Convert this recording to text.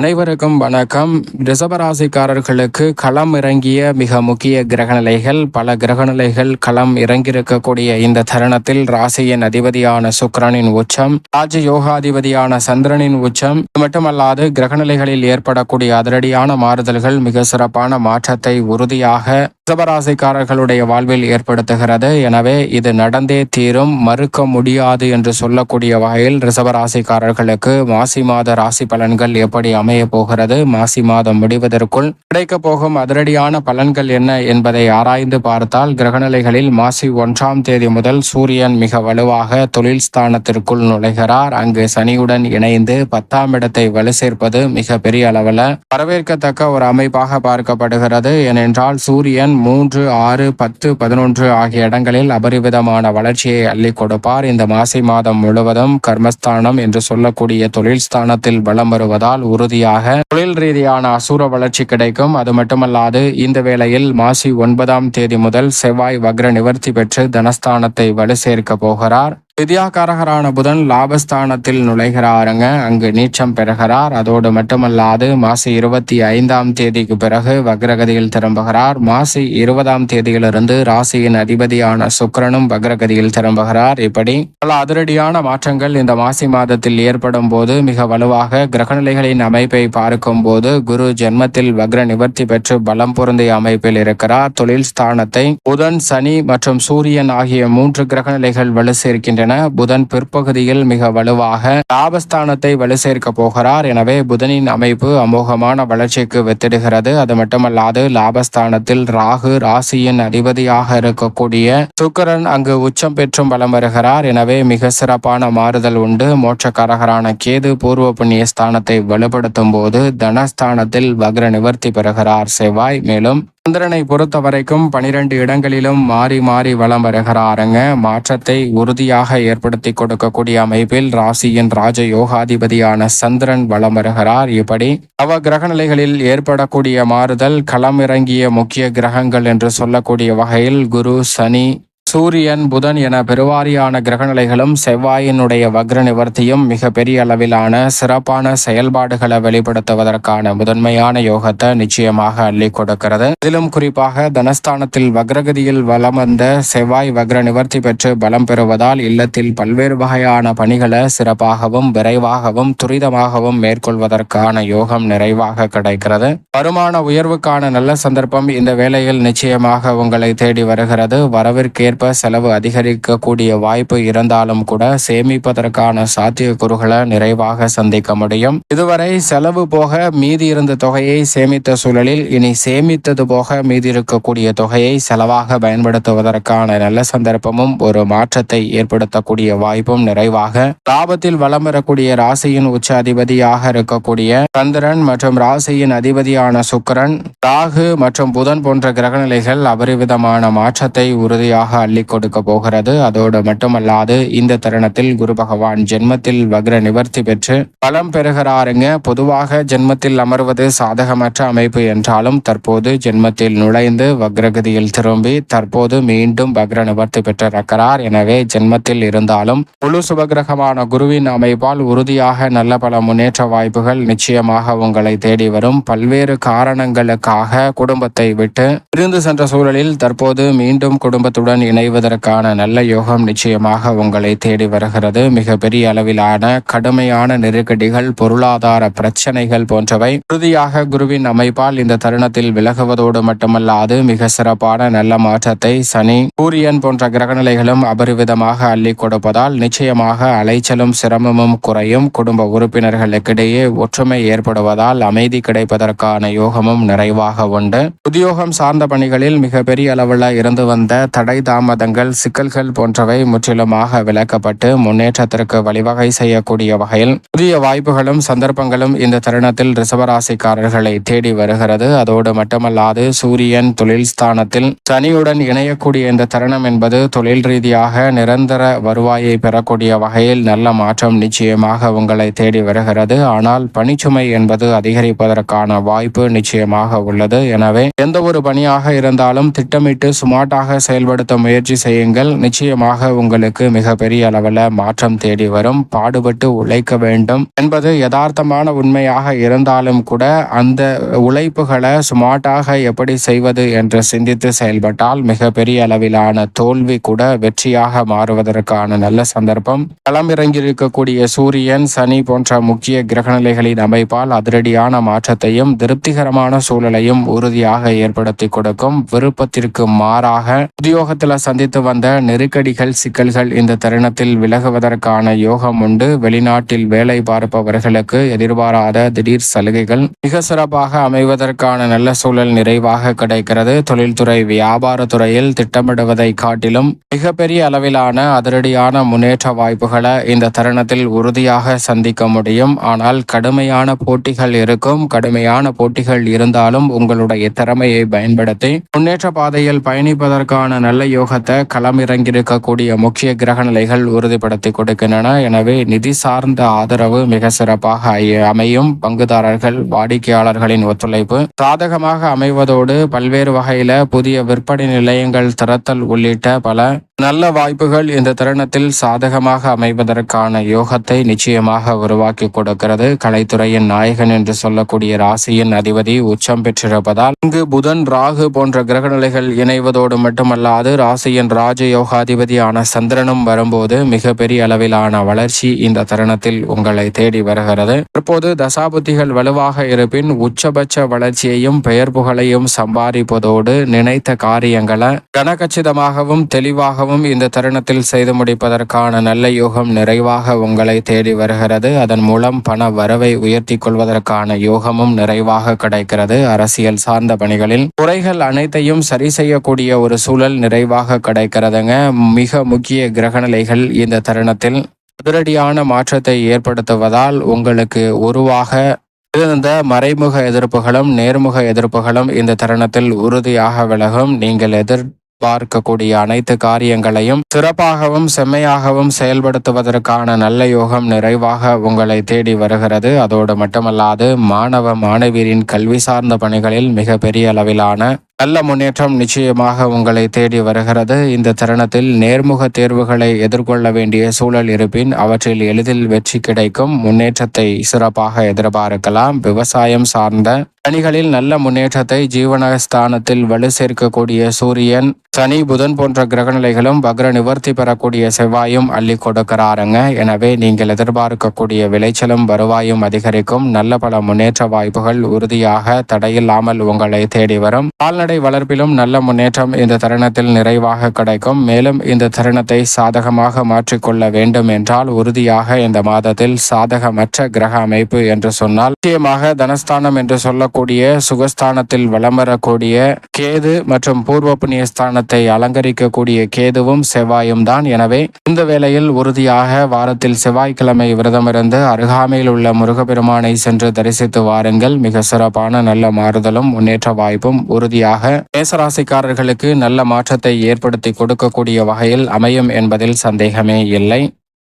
அனைவருக்கும் வணக்கம். ரிசபராசிக்காரர்களுக்கு களம் இறங்கிய மிக முக்கிய கிரகநிலைகள் பல கிரகநிலைகள் களம் இறங்கியிருக்கக்கூடிய இந்த தருணத்தில் ராசியின் அதிபதியான சுக்கரனின் உச்சம் ராஜ யோகாதிபதியான சந்திரனின் உச்சம். இது மட்டுமல்லாது கிரகநிலைகளில் ஏற்படக்கூடிய அதிரடியான மாறுதல்கள் மிக சிறப்பான மாற்றத்தை உறுதியாக ரிசபராசிக்காரர்களுடைய வாழ்வில் ஏற்படுத்துகிறது. எனவே இது நடந்தே தீரும் மறுக்க முடியாது என்று சொல்லக்கூடிய வகையில் ரிசபராசிக்காரர்களுக்கு மாசி மாத ராசி பலன்கள் எப்படி அமைய போகிறது? மாசி மாதம் முடிவதற்குள் கிடைக்கப் போகும் அதிரடியான பலன்கள் என்ன என்பதை ஆராய்ந்து பார்த்தால் கிரகநிலைகளில் மாசி ஒன்றாம் தேதி முதல் சூரியன் மிக வலுவாக தொழில் ஸ்தானத்திற்குள் நுழைகிறார். அங்கு சனியுடன் இணைந்து பத்தாம் இடத்தை வலு சேர்ப்பது மிக பெரிய அளவில் வரவேற்கத்தக்க ஒரு அமைப்பாக பார்க்கப்படுகிறது. ஏனென்றால் சூரியன் மூன்று ஆறு பத்து பதினொன்று ஆகிய இடங்களில் அபரிவிதமான வளர்ச்சியை அள்ளி கொடுப்பார். இந்த மாசி மாதம் முழுவதும் கர்மஸ்தானம் என்று சொல்லக்கூடிய தொழில் ஸ்தானத்தில் வளம் வருவதால் உறுதியாக தொழில் ரீதியான அசூர வளர்ச்சி கிடைக்கும். அது மட்டுமல்லாது இந்த வேளையில் மாசி ஒன்பதாம் தேதி முதல் செவ்வாய் வக்ர நிவர்த்தி பெற்று தனஸ்தானத்தை வலு சேர்க்க போகிறார். வித்யாகாரகரான புதன் லாபஸ்தானத்தில் நுழைகிறாருங்க. அங்கு நீச்சம் பெறுகிறார். அதோடு மட்டுமல்லாது மாசி இருபத்தி ஐந்தாம் தேதிக்கு பிறகு வக்ரகதியில் திரும்புகிறார். மாசி இருபதாம் தேதியிலிருந்து ராசியின் அதிபதியான சுக்கிரனும் வக்ரகதியில் திரும்புகிறார். இப்படி பல அதிரடியான மாற்றங்கள் இந்த மாசி மாதத்தில் ஏற்படும் போது மிக வலுவாக கிரகநிலைகளின் அமைப்பை பார்க்கும் போது குரு ஜென்மத்தில் வக்ர நிவர்த்தி பெற்று பலம் பொருந்திய அமைப்பில் இருக்கிறார். தொழில் ஸ்தானத்தை புதன் சனி மற்றும் சூரியன் ஆகிய மூன்று கிரகநிலைகள் வலு சேர்க்கின்றன புதன் பிற்பகுதியில் மிக வலுவாக லாபஸ்தானத்தை வலு சேர்க்க போகிறார். எனவே புதனின் அமைப்பு அமோகமான வளர்ச்சிக்கு வெத்திடுகிறது. அது மட்டுமல்லாது லாபஸ்தானத்தில் ராகு ராசியின் அதிபதியாக இருக்கக்கூடிய சுக்கரன் அங்கு உச்சம் பெற்றும் பலம் வருகிறார். எனவே மிக சிறப்பான மாறுதல் உண்டு. மோட்சக்காரகரான கேது பூர்வ புண்ணிய ஸ்தானத்தை வலுப்படுத்தும் போது தனஸ்தானத்தில் வக்ர நிவர்த்தி பெறுகிறார் செவ்வாய். மேலும் சந்திரனை பொறுத்த வரைக்கும் பனிரெண்டு இடங்களிலும் மாறி மாறி வளம் வருகிறாருங்க மாற்றத்தை உறுதியாக ஏற்படுத்தி கொடுக்கக்கூடிய அமைப்பில் ராசியின் ராஜ யோகாதிபதியான சந்திரன் வளம் வருகிறார். இப்படி அவ கிரகநிலைகளில் ஏற்படக்கூடிய மாறுதல் களமிறங்கிய முக்கிய கிரகங்கள் என்று சொல்லக்கூடிய வகையில் குரு சனி சூரியன் புதன் என பெருவாரியான கிரகநிலைகளும் செவ்வாயினுடைய வக்ர நிவர்த்தியும் மிக பெரிய அளவிலான சிறப்பான செயல்பாடுகளை வெளிப்படுத்துவதற்கான முதன்மையான யோகத்தை நிச்சயமாக அள்ளி கொடுக்கிறது. இதிலும் குறிப்பாக தனஸ்தானத்தில் வக்ரகதியில் வலம் வந்த செவ்வாய் வக்ர நிவர்த்தி பெற்று பலம் பெறுவதால் இல்லத்தில் பல்வேறு வகையான பணிகளை சிறப்பாகவும் விரைவாகவும் துரிதமாகவும் மேற்கொள்வதற்கான யோகம் நிறைவாக கிடைக்கிறது. வருமான உயர்வுக்கான நல்ல சந்தர்ப்பம் இந்த வேளையில் நிச்சயமாக உங்களை தேடி வருகிறது. வரவிற்கேற்ப செலவு அதிகரிக்கக்கூடிய வாய்ப்பு இருந்தாலும் கூட சேமிப்பதற்கான சாத்தியக்கூறுகளை நிறைவாக சந்திக்க முடியும். இதுவரை செலவு போக மீதி இருந்த தொகையை சேமித்த சூழலில் இனி சேமித்தது போக மீதி இருக்கக்கூடிய தொகையை செலவாக பயன்படுத்துவதற்கான நல்ல சந்தர்ப்பமும் ஒரு மாற்றத்தை ஏற்படுத்தக்கூடிய வாய்ப்பும் நிறைவாக. லாபத்தில் வலம் வரக்கூடிய ராசியின் உச்ச அதிபதியாக இருக்கக்கூடிய சந்திரன் மற்றும் ராசியின் அதிபதியான சுக்கிரன் ராகு மற்றும் புதன் போன்ற கிரகநிலைகள் அபரிவிதமான மாற்றத்தை உறுதியாக அள்ளி கொடுக்க போகிறது. அதோடு மட்டுமல்லாது இந்த தருணத்தில் குரு பகவான் ஜென்மத்தில் வக்ர நிவர்த்தி பெற்று பலம் பெறுகிறாருங்க. பொதுவாக ஜென்மத்தில் அமர்வது சாதகமற்ற அமைப்பு என்றாலும் தற்போது ஜென்மத்தில் நுழைந்து வக்ரகதியில் திரும்பி தற்போது மீண்டும் வக்ர நிவர்த்தி பெற்றிருக்கிறார். எனவே ஜென்மத்தில் இருந்தாலும் முழு சுபகிரகமான குருவின் அமைப்பால் உறுதியாக நல்ல பல முன்னேற்ற வாய்ப்புகள் நிச்சயமாக உங்களை தேடி வரும். பல்வேறு காரணங்களுக்காக குடும்பத்தை விட்டு பிரிந்து சென்ற சூழலில் தற்போது மீண்டும் குடும்பத்துடன் இணைவதற்கான நல்ல யோகம் நிச்சயமாக உங்களை தேடி வருகிறது. மிக பெரிய அளவிலான கடுமையான நெருக்கடிகள் பொருளாதார பிரச்சனைகள் போன்றவை உறுதியாக குருவின் அமைப்பால் இந்த தருணத்தில் விலகுவதோடு மட்டுமல்லாது மிக சிறப்பான நல்ல மாற்றத்தை சனி சூரியன் போன்ற கிரகநிலைகளும் அபரிவிதமாக அள்ளி கொடுப்பதால் நிச்சயமாக அலைச்சலும் சிரமமும் குறையும். குடும்ப உறுப்பினர்களுக்கிடையே ஒற்றுமை ஏற்படுவதால் அமைதி கிடைப்பதற்கான யோகமும் நிறைவாக உண்டு. உத்தியோகம் சார்ந்த பணிகளில் மிக பெரிய அளவில் இருந்து வந்த தடை தாமதங்கள் சிக்கல்கள் போன்றவை முற்றிலுமாக விளக்கப்பட்டு முன்னேற்றத்திற்கு வழிவகை செய்யக்கூடிய வகையில் புதிய வாய்ப்புகளும் சந்தர்ப்பங்களும் இந்த தருணத்தில் ரிசவராசிக்காரர்களை தேடி வருகிறது. அதோடு மட்டுமல்லாது சூரியன் தொழில் ஸ்தானத்தில் சனியுடன் இணையக்கூடிய இந்த தருணம் என்பது தொழில் ரீதியாக நிரந்தர வருவாயை பெறக்கூடிய வகையில் நல்ல மாற்றம் நிச்சயமாக உங்களை தேடி வருகிறது. ஆனால் பணிச்சுமை என்பது அதிகரிப்பதற்கான வாய்ப்பு நிச்சயமாக உள்ளது. எனவே எந்த ஒரு பணியாக இருந்தாலும் திட்டமிட்டு சுமார்ட்டாக செயல்படுத்த முயற்சி முயற்சி செய்யுங்கள். நிச்சயமாக உங்களுக்கு மிகப்பெரிய அளவில் மாற்றம் தேடி வரும். பாடுபட்டு உழைக்க வேண்டும். என்பது யதார்த்தமான உண்மையாக இருந்தாலும் கூட அந்த உழைப்புகளை ஸ்மார்ட்டாக எப்படி செய்வது என்று சிந்தித்து செயல்பட்டால் மிகப்பெரிய அளவிலான தோல்வி கூட வெற்றியாக மாறுவதற்கான நல்ல சந்தர்ப்பம். களமிறங்கியிருக்கக்கூடிய சூரியன் சனி போன்ற முக்கிய கிரகநிலைகளின் அமைப்பால் அதிரடியான மாற்றத்தையும் திருப்திகரமான சூழலையும் உறுதியாக ஏற்படுத்தி கொடுக்கும். விருப்பத்திற்கு மாறாக உத்தியோகத்தில் சந்தித்து வந்த நெருக்கடிகள் சிக்கல்கள் இந்த தருணத்தில் விலகுவதற்கான யோகம் உண்டு. வெளிநாட்டில் வேலை பார்ப்பவர்களுக்கு எதிர்பாராத திடீர் சலுகைகள் மிக சிறப்பாக அமைவதற்கான நல்ல சூழல் நிறைவாக கிடைக்கிறது. தொழில்துறை வியாபாரத்துறையில் திட்டமிடுவதை காட்டிலும் மிகப்பெரிய அளவிலான அதிரடியான முன்னேற்ற வாய்ப்புகளை இந்த தருணத்தில் உறுதியாக சந்திக்க முடியும். ஆனால் கடுமையான போட்டிகள் இருக்கும். கடுமையான போட்டிகள் இருந்தாலும் உங்களுடைய திறமையை பயன்படுத்தி முன்னேற்ற பாதையில் பயணிப்பதற்கான நல்ல யோகத்தை களமிறங்கியிருக்கக்கூடிய முக்கிய கிரக நிலைகள் உறுதிப்படுத்தி கொடுக்கின்றன. எனவே நிதி சார்ந்த ஆதரவு மிக சிறப்பாக அமையும். பங்குதாரர்கள் வாடிக்கையாளர்களின் ஒத்துழைப்பு சாதகமாக அமைவதோடு பல்வேறு வகையில புதிய விற்பனை நிலையங்கள் திறத்தல் உள்ளிட்ட பல நல்ல வாய்ப்புகள் இந்த தருணத்தில் சாதகமாக அமைவதற்கான யோகத்தை நிச்சயமாக உருவாக்கி கொடுக்கிறது. கலைத்துறையின் நாயகன் என்று சொல்லக்கூடிய ராசியின் அதிபதி உச்சம் பெற்றிருப்பதால் இங்கு புதன் ராகு போன்ற கிரகநிலைகள் இணைவதோடு மட்டுமல்லாது ராசி ராசியின் ராஜ யோகாதிபதியான சந்திரனும் வரும்போது மிகப்பெரிய அளவிலான வளர்ச்சி இந்த தருணத்தில் உங்களை தேடி வருகிறது. தற்போது தசாபுத்திகள் வலுவாக இருப்பின் உச்சபட்ச வளர்ச்சியையும் பெயர் புகழையும் சம்பாதிப்பதோடு நினைத்த காரியங்களை கனகச்சிதமாகவும் தெளிவாகவும் இந்த தருணத்தில் செய்து முடிப்பதற்கான நல்ல யோகம் நிறைவாக உங்களை தேடி வருகிறது. அதன் மூலம் பண வரவை உயர்த்தி கொள்வதற்கான யோகமும் நிறைவாக கிடைக்கிறது. அரசியல் சார்ந்த பணிகளில் குறைகள் அனைத்தையும் சரி செய்யக்கூடிய ஒரு சூழல் நிறைவாக கிடைக்கிறதுங்க. மிக முக்கிய கிரகநிலைகள் இந்த தருணத்தில் அதிரடியான மாற்றத்தை ஏற்படுத்துவதால் உங்களுக்கு உருவாக இருந்த மறைமுக எதிர்ப்புகளும் நேர்முக எதிர்ப்புகளும் இந்த தருணத்தில் உறுதியாக விலகும். நீங்கள் எதிர்பார்க்கக்கூடிய அனைத்து காரியங்களையும் சிறப்பாகவும் செம்மையாகவும் செயல்படுத்துவதற்கான நல்ல யோகம் நிறைவாக உங்களை தேடி வருகிறது. அதோடு மட்டுமல்லாது மாணவ மாணவியரின் கல்வி சார்ந்த பணிகளில் மிக பெரிய அளவிலான நல்ல முன்னேற்றம் நிச்சயமாக உங்களை தேடி வருகிறது. இந்த தருணத்தில் நேர்முக தேர்வுகளை எதிர்கொள்ள வேண்டிய சூழல் இருப்பின் அவற்றில் எளிதில் வெற்றி கிடைக்கும். முன்னேற்றத்தை சிறப்பாக எதிர்பார்க்கலாம். விவசாயம் சார்ந்த பணிகளில் நல்ல முன்னேற்றத்தை ஜீவனஸ்தானத்தில் வலு சேர்க்கக்கூடிய சூரியன் சனி புதன் போன்ற கிரகநிலைகளும் வக்ர நிவர்த்தி பெறக்கூடிய செவ்வாயும் அள்ளி கொடுக்கிறாருங்க. எனவே நீங்கள் எதிர்பார்க்கக்கூடிய விளைச்சலும் வருவாயும் அதிகரிக்கும். நல்ல பல முன்னேற்ற வாய்ப்புகள் உறுதியாக தடையில்லாமல் உங்களை தேடி வரும். கால்நடை வளர்ப்பிலும் நல்ல முன்னேற்றம் இந்த தருணத்தில் நிறைவாக கிடைக்கும். மேலும் இந்த தருணத்தை சாதகமாக மாற்றிக்கொள்ள வேண்டும் என்றால் உறுதியாக இந்த மாதத்தில் சாதகமற்ற கிரக அமைப்பு என்று சொன்னால் நிச்சயமாக தனஸ்தானம் என்று சொல்லக்கூடிய சுகஸ்தானத்தில் வலம் வரக்கூடிய கேது மற்றும் பூர்வ புண்ணிய ஸ்தானத்தை அலங்கரிக்கக்கூடிய கேதுவும் செவ்வாயும் தான். எனவே இந்த வேளையில் உறுதியாக வாரத்தில் செவ்வாய்க்கிழமை விரதமிருந்து அருகாமையில் உள்ள முருகப்பெருமானை சென்று தரிசித்து வாருங்கள். மிக சிறப்பான நல்ல மாறுதலும் முன்னேற்ற வாய்ப்பும் உறுதியாக மேசராசிக்காரர்களுக்கு நல்ல மாற்றத்தை ஏற்படுத்தி கொடுக்கக்கூடிய வகையில் அமையும் என்பதில் சந்தேகமே இல்லை.